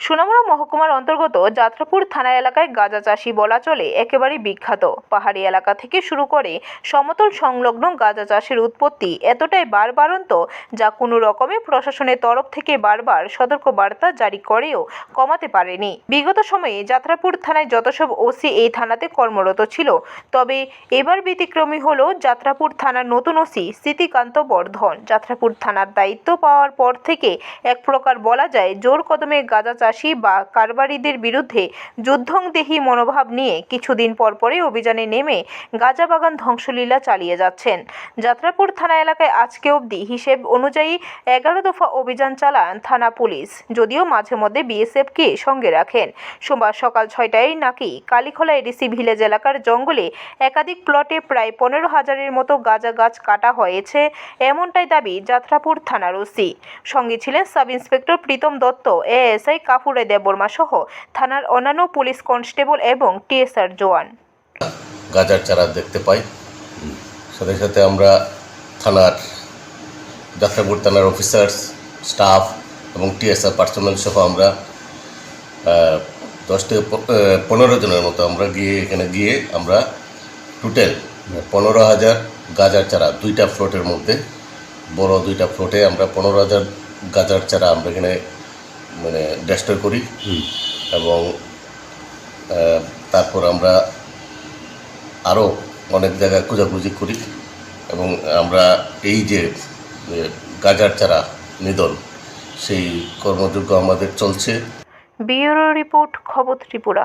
সোনামুড়া মহকুমার অন্তর্গত যাত্রাপুর থানা এলাকায় গাঁজা চাষি বলা চলে একেবারে বিখ্যাত। পাহাড়ি এলাকা থেকে শুরু করে সমতল সংলগ্ন গাঁজা চাষের উৎপত্তি এতটাই বারবারন্ত যা কোনো রকমে প্রশাসনের তরফ থেকে বারবার সতর্ক বার্তা জারি করেও কমাতে পারেনি। বিগত সময়ে যাত্রাপুর থানায় যত সব ওসি এই থানাতে কর্মরত ছিল, তবে এবার ব্যতিক্রমী হল যাত্রাপুর থানার নতুন ওসি স্মৃতিকান্ত বর্ধন। যাত্রাপুর থানার দায়িত্ব পাওয়ার পর থেকে এক প্রকার বলা যায়, জোর কদমে গাঁজা চাষি বা কারবারিদের বিরুদ্ধে যুদ্ধংদেহী মনোভাব নিয়ে কিছুদিন পর পরে অভিযানে নেমে গাঁজা বাগান ধ্বংসলীলা চালিয়ে যাচ্ছেন। যাত্রাপুর থানা এলাকায় আজকে অবধি হিসেব অনুযায়ী এগারো দফা অভিযান চালান থানা পুলিশ, যদিও মাঝে মধ্যে বিএসএফকে সঙ্গে রাখেন। সোমবার সকাল ছয়টায় নাকি কালীখোলা এডিসি ভিলেজ এলাকার জঙ্গলে একাধিক প্লটে প্রায় পনেরো হাজারের মতো গাঁজা গাছ কাটা হয়েছে এমনটাই দাবি যাত্রাপুর থানার ওসি। সঙ্গে ছিলেন sub inspector Pritam Dutta, ASI Kapure Debbarma সহ থানার অন্যান্য পুলিশ কনস্টেবল এবং টিএসআর জওয়ান। গাজার চারা দেখতে পাই। সাথে সাথে আমরা থানার যাত্রাপুর থানার অফিসার্স, স্টাফ এবং টিএসআর পার্সোনাল সহ আমরা দশ থেকে পনেরো জনের মতো আমরা গিয়ে এখানে গিয়ে আমরা টোটাল পনেরো হাজার গাজার চারা, দুইটা ফ্লোটের মধ্যে, বড় দুইটা ফ্লোটে আমরা পনেরো হাজার গাজার চারা আমরা এখানে মানে ডেস্ট্রয় করি। এবং তারপর আমরা আরও অনেক জায়গায় খোঁজাখুঁজি করি। এবং আমরা এই যে গাজার চারা নিধন সেই কর্মযোগ্য আমাদের চলছে। বিউরো রিপোর্ট খবর ত্রিপুরা।